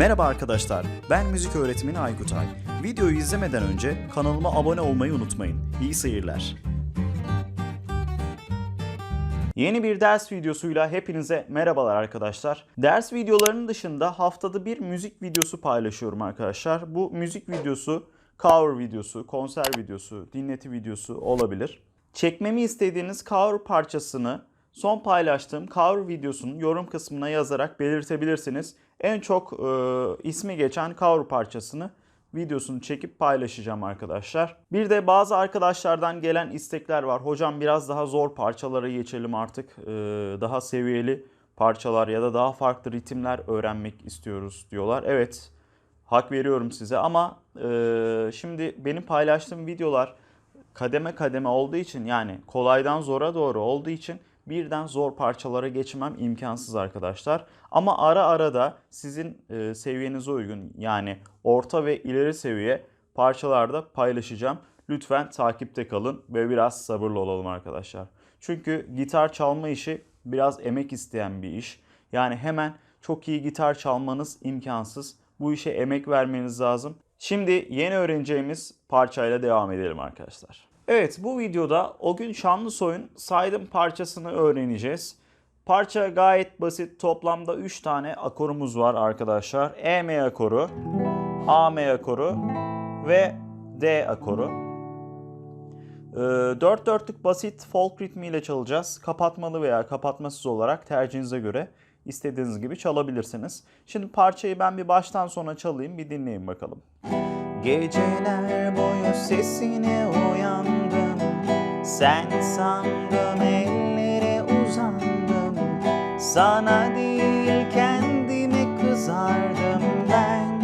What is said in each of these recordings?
Merhaba arkadaşlar, ben müzik öğretmeni Aykutay. Videoyu izlemeden önce kanalıma abone olmayı unutmayın. İyi seyirler. Yeni bir ders videosuyla hepinize merhabalar arkadaşlar. Ders videolarının dışında haftada bir müzik videosu paylaşıyorum arkadaşlar. Bu müzik videosu cover videosu, konser videosu, dinleti videosu olabilir. Çekmemi istediğiniz cover parçasını son paylaştığım cover videosunun yorum kısmına yazarak belirtebilirsiniz. En çok e, ismi geçen cover parçasını videosunu çekip paylaşacağım arkadaşlar. Bir de bazı arkadaşlardan gelen istekler var. Hocam biraz daha zor parçalara geçelim artık. Ee, daha seviyeli parçalar ya da daha farklı ritimler öğrenmek istiyoruz diyorlar. Evet hak veriyorum size ama e, şimdi benim paylaştığım videolar kademe kademe olduğu için yani kolaydan zora doğru olduğu için birden zor parçalara geçmem imkansız arkadaşlar. Ama ara ara da sizin e, seviyenize uygun yani orta ve ileri seviye parçalarda paylaşacağım. Lütfen takipte kalın ve biraz sabırlı olalım arkadaşlar. Çünkü gitar çalma işi biraz emek isteyen bir iş. Yani hemen çok iyi gitar çalmanız imkansız. Bu işe emek vermeniz lazım. Şimdi yeni öğreneceğimiz parçayla devam edelim arkadaşlar. Evet bu videoda o gün Şanlısoy'un saydım parçasını öğreneceğiz. Parça gayet basit. Toplamda 3 tane akorumuz var arkadaşlar. E M akoru, A M akoru ve D akoru. Ee, dört dörtlük basit folk ritmiyle çalacağız. Kapatmalı veya kapatmasız olarak tercihinize göre istediğiniz gibi çalabilirsiniz. Şimdi parçayı ben bir baştan sona çalayım bir dinleyin bakalım. Geceler boyu sesine uyandım. Sen sandım ellere uzandım. Sana değil kendime kızardım ben.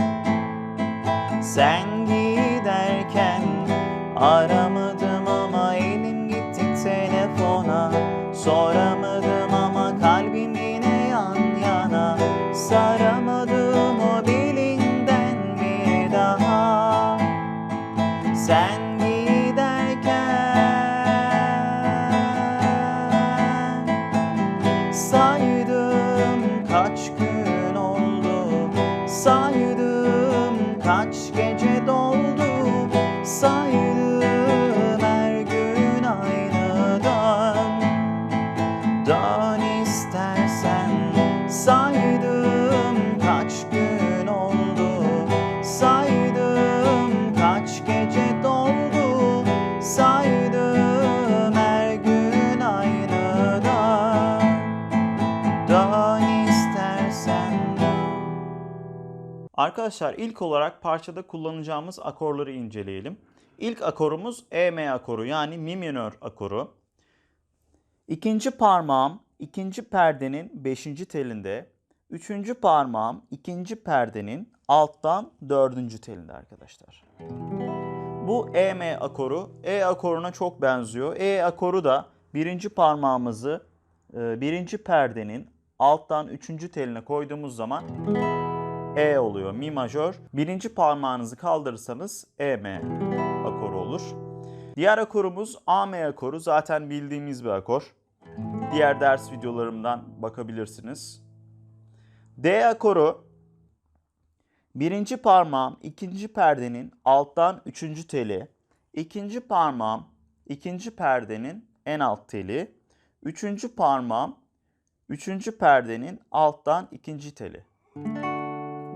Sen kaç gün Arkadaşlar ilk olarak parçada kullanacağımız akorları inceleyelim. İlk akorumuz E M akoru yani mi minör akoru. İkinci parmağım ikinci perdenin beşinci telinde. Üçüncü parmağım ikinci perdenin alttan dördüncü telinde arkadaşlar. Bu E M akoru E akoruna çok benziyor. E akoru da birinci parmağımızı e, birinci perdenin alttan üçüncü teline koyduğumuz zaman E oluyor. Mi majör. Birinci parmağınızı kaldırırsanız E M akoru olur. Diğer akorumuz A M akoru. Zaten bildiğimiz bir akor. Diğer ders videolarımdan bakabilirsiniz. D akoru birinci parmağım ikinci perdenin alttan üçüncü teli. ikinci parmağım ikinci perdenin en alt teli. Üçüncü parmağım üçüncü perdenin alttan ikinci teli.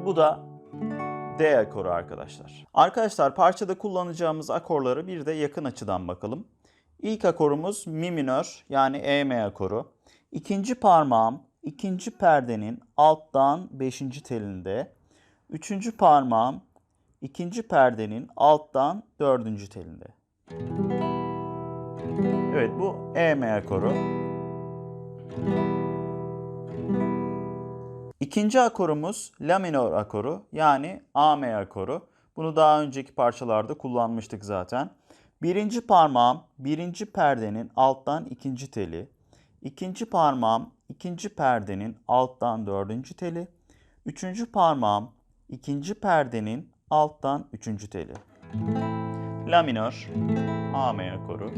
Bu da D akoru arkadaşlar. Arkadaşlar parçada kullanacağımız akorları bir de yakın açıdan bakalım. İlk akorumuz mi minör yani E M akoru. İkinci parmağım ikinci perdenin alttan beşinci telinde. Üçüncü parmağım ikinci perdenin alttan dördüncü telinde. Evet bu E M akoru. İkinci akorumuz La minör akoru yani A M akoru. Bunu daha önceki parçalarda kullanmıştık zaten. Birinci parmağım birinci perdenin alttan ikinci teli. İkinci parmağım ikinci perdenin alttan dördüncü teli. Üçüncü parmağım ikinci perdenin alttan üçüncü teli. La minör, A M akoru.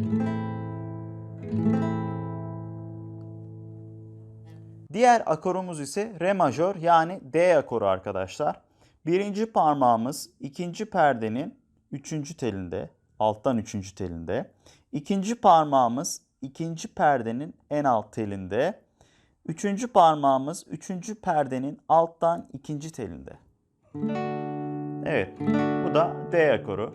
Diğer akorumuz ise re majör yani D akoru arkadaşlar. Birinci parmağımız ikinci perdenin üçüncü telinde, alttan üçüncü telinde. İkinci parmağımız ikinci perdenin en alt telinde. Üçüncü parmağımız üçüncü perdenin alttan ikinci telinde. Evet, bu da D akoru.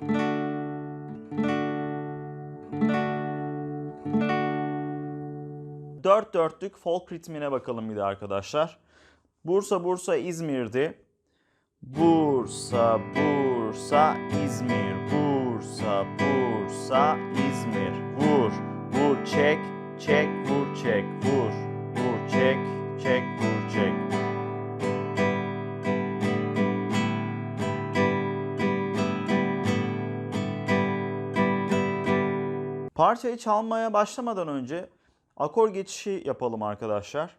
Dört dörtlük folk ritmine bakalım bir de arkadaşlar. Bursa, Bursa, İzmir'di. Bursa, Bursa, İzmir. Bursa, Bursa, İzmir. Vur, vur, çek, çek, vur, çek, vur. Vur, çek, çek, vur, çek. Parçayı çalmaya başlamadan önce akor geçişi yapalım arkadaşlar.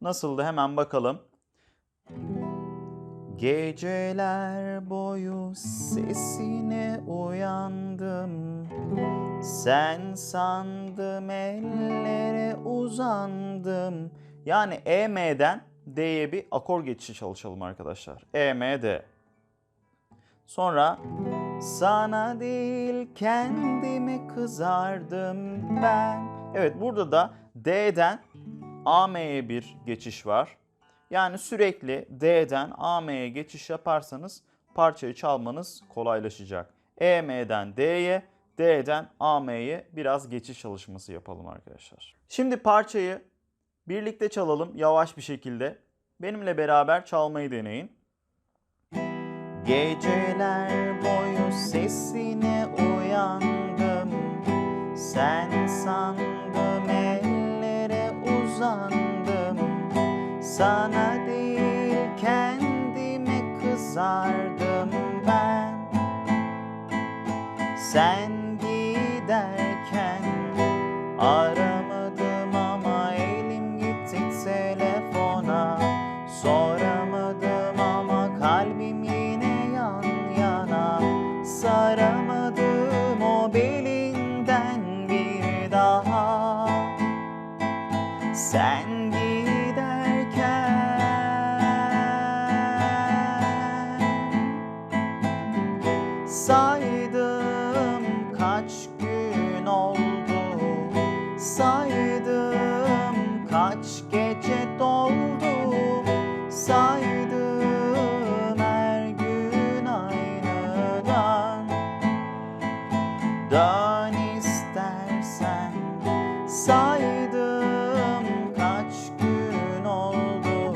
Nasıldı hemen bakalım. Geceler boyu sesine uyandım Sen sandım ellere uzandım Yani EM'den D'ye bir akor geçişi çalışalım arkadaşlar. E, M. Sonra sana değil kendime kızardım ben. Evet burada da D'den AM'ye bir geçiş var. Yani sürekli D'den AM'ye geçiş yaparsanız parçayı çalmanız kolaylaşacak. EM'den D'ye, D'den AM'ye biraz geçiş çalışması yapalım arkadaşlar. Şimdi parçayı birlikte çalalım yavaş bir şekilde. Benimle beraber çalmayı deneyin. Geceler boyu sesine uyandım Sen sandım Sana değil kendime kızardım ben. Sen Dön istersen Saydım kaç gün oldu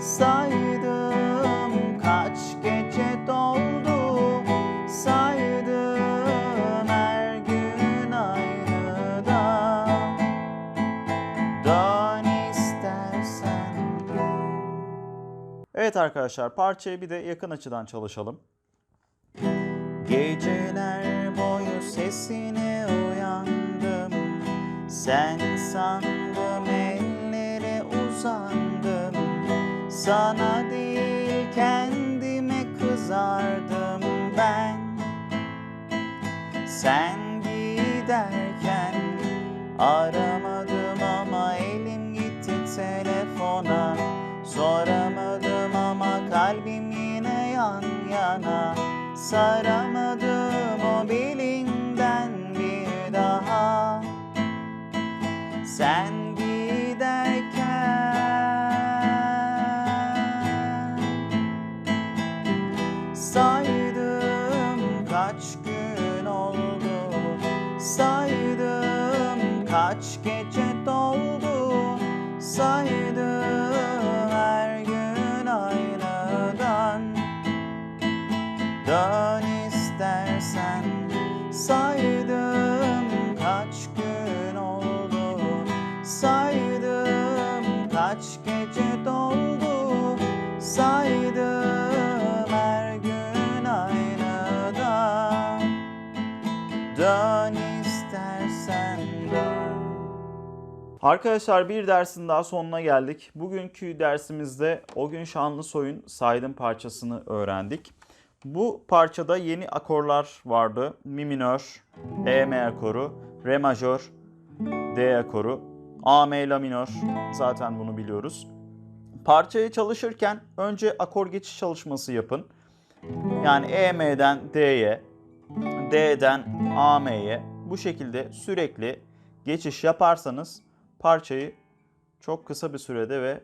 Saydım kaç gece doldu Saydım her gün aynadan Dön istersen. Evet arkadaşlar parçayı bir de yakın açıdan çalışalım. Geceler sesine uyandım Sen sandım ellere uzandım. Sana değil kendime kızardım ben. Sen giderken aramadım ama elim gitti telefona. Soramadım ama kalbim yine yan yana. Saramadım Sen giderken Saydım kaç gün oldu? Saydım kaç gece doldu? Saydım her gün aynadan Dön Arkadaşlar bir dersin daha sonuna geldik. Bugünkü dersimizde O Gün Şanlısoy'un Saydım parçasını öğrendik. Bu parçada yeni akorlar vardı. Mi minör, E M akoru, Re majör, D akoru, A M la minör. Zaten bunu biliyoruz. Parçayı çalışırken önce akor geçiş çalışması yapın. Yani EM'den D'ye, D'den AM'ye bu şekilde sürekli geçiş yaparsanız parçayı çok kısa bir sürede ve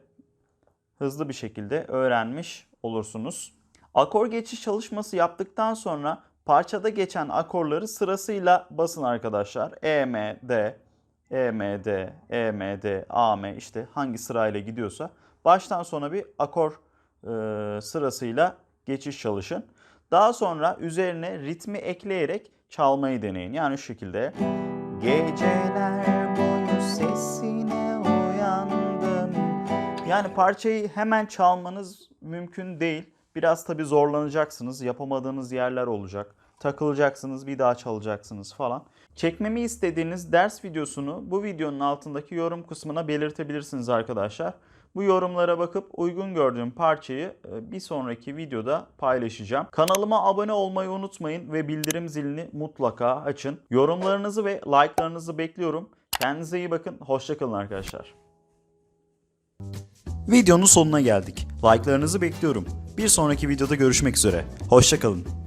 hızlı bir şekilde öğrenmiş olursunuz. Akor geçiş çalışması yaptıktan sonra parçada geçen akorları sırasıyla basın arkadaşlar. E, M, D, E, M, D, E, M, D, A, M işte hangi sırayla gidiyorsa baştan sona bir akor e, sırasıyla geçiş çalışın. Daha sonra üzerine ritmi ekleyerek çalmayı deneyin. Yani şu şekilde. Geceler Yani parçayı hemen çalmanız mümkün değil. Biraz tabii zorlanacaksınız. Yapamadığınız yerler olacak. Takılacaksınız, bir daha çalacaksınız falan. Çekmemi istediğiniz ders videosunu bu videonun altındaki yorum kısmına belirtebilirsiniz arkadaşlar. Bu yorumlara bakıp uygun gördüğüm parçayı e, bir sonraki videoda paylaşacağım. Kanalıma abone olmayı unutmayın ve bildirim zilini mutlaka açın. Yorumlarınızı ve like'larınızı bekliyorum. Kendinize iyi bakın. Hoşçakalın arkadaşlar. Videonun sonuna geldik. Like'larınızı bekliyorum. Bir sonraki videoda görüşmek üzere. Hoşçakalın.